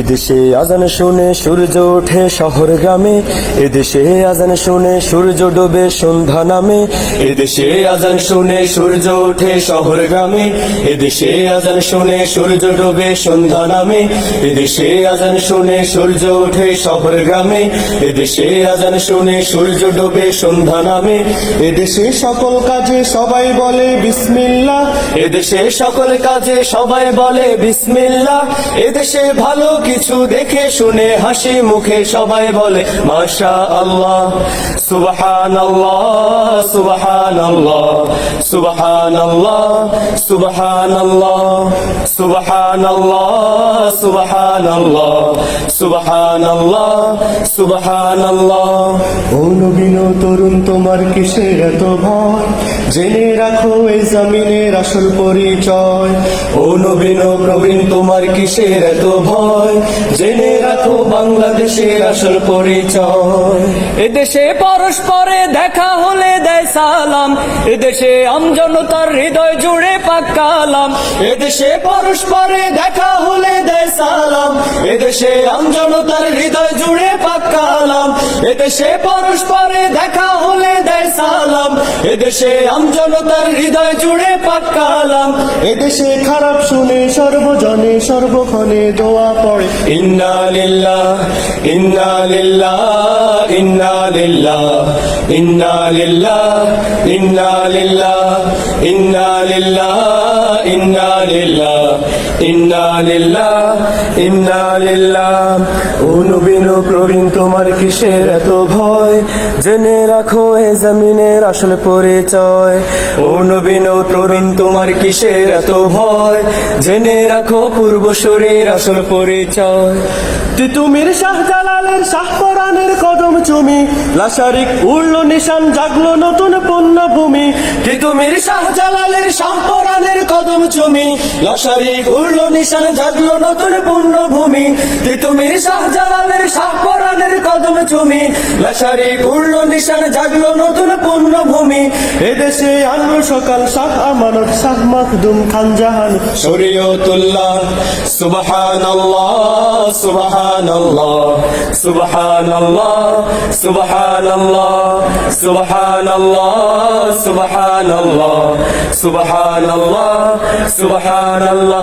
এদেশে আজান শুনে সূর্য ওঠে শহর গ্রামে, এদেশে আজান শুনে সূর্য ডোবে সন্ধ্যা নামে, এদেশে আজান শুনে সূর্য ওঠে শহর গ্রামে, এদেশে আজান শুনে সূর্য ডোবে সন্ধ্যা নামে, এদেশে আজান শুনে সূর্য ওঠে শহর গ্রামে, এদেশে আজান শুনে সূর্য ডোবে সন্ধ্যা নামে, এদেশে সকল কাজে সবাই বলে বিসমিল্লাহ, এদেশে সকল কাজে সবাই বলে বিসমিল্লাহ, এদেশে ভালো কিছু দেখে শুনে হাসি মুখে সবাই বলে মাশা আল্লাহ সুবহান আল্লাহ সুবহান আল্লাহ সুবহান আল্লাহ সুবহান আল্লাহ সুবহান আল্লাহ সুবহান আল্লাহ সুবহান আল্লাহ সুবহান আল্লাহ ও নবীন তরুণ, তোমার কিসের এত ভয়? জেনে রাখো এই জমিনের আসল পরিচয়। ও নবীন প্রবীণ, তোমার কিসের এত ভয়? জেনে রাখো বাংলাদেশের আসল পরিচয়। এদেশে পরস্পরে দেখা হলে দেয় সালাম। এদেশে আমজনতার হৃদয় জুড়ে পাকালাম এদেশে পরস্পরে দেখা হলে দেয় সালাম। এদেশে আমজনতার হৃদয় জুড়ে পাকালাম এদেশে পরস্পরে দেখা হলে দেয় সালাম। এদেশে আমজনতার হৃদয় জুড়ে পাকালাম এদেশে খারাপ শুনে সর্বজনে সর্বক্ষণে দোয়া পড়ে। ইন্না লিল্লাহ ইন্না লিল্লাহ ইন্না লিল্লাহ ইন্না লিল্লাহ ইন্না লিল্লাহ ইন্না লিল্লাহ ইন্না লিল্লাহ। কিসের এত ভয়? জেনে রাখো এ জমিনের আসল পরিচয়। ও নবীন ও প্রবীণ, তোমার কিসের এত ভয়? জেনে রাখো পূর্বসূরীর আসল পরিচয়। তিতুমির শাহজালালের শাহপরানের কদম চুমি। লাশারিক উড়ল নিশান, জাগলো নতুন পণ্যভূমি। তিতুমির শাহজালালের শাহপরানের কদম চুমি। লাশারিক উড়ল নিশান, জাগলো নতুন পণ্যভূমি তিতুমির শাহজালালের শাহপরানের কদম চুমি। লাশারিক উড়ল নিশান, জাগলো নতুন পণ্যভূমি এদেশে আনলো সকাল শাহ আমানত শাহ মাখদুম খান জাহান। শরীয়তুল্লাহ, সুবহানাল্লাহ সুবহানাল্লাহ সুবহানাল্লাহ সুবহানাল্লাহ সুবহানাল্লাহ সুবহানাল্লাহ সুবহানাল্লাহ সুবহানাল্লাহ।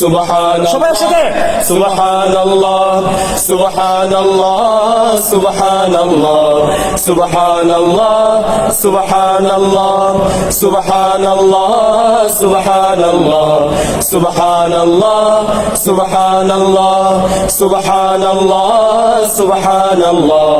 সুবহান সবাই একসাথে সুবহান আল্লাহ সুবহান আল্লাহ সুবহান আল্লাহ সুবহান আল্লাহ সুবহান আল্লাহ সুবহান আল্লাহ সুবহান আল্লাহ সুবহান আল্লাহ সুবহান আল্লাহ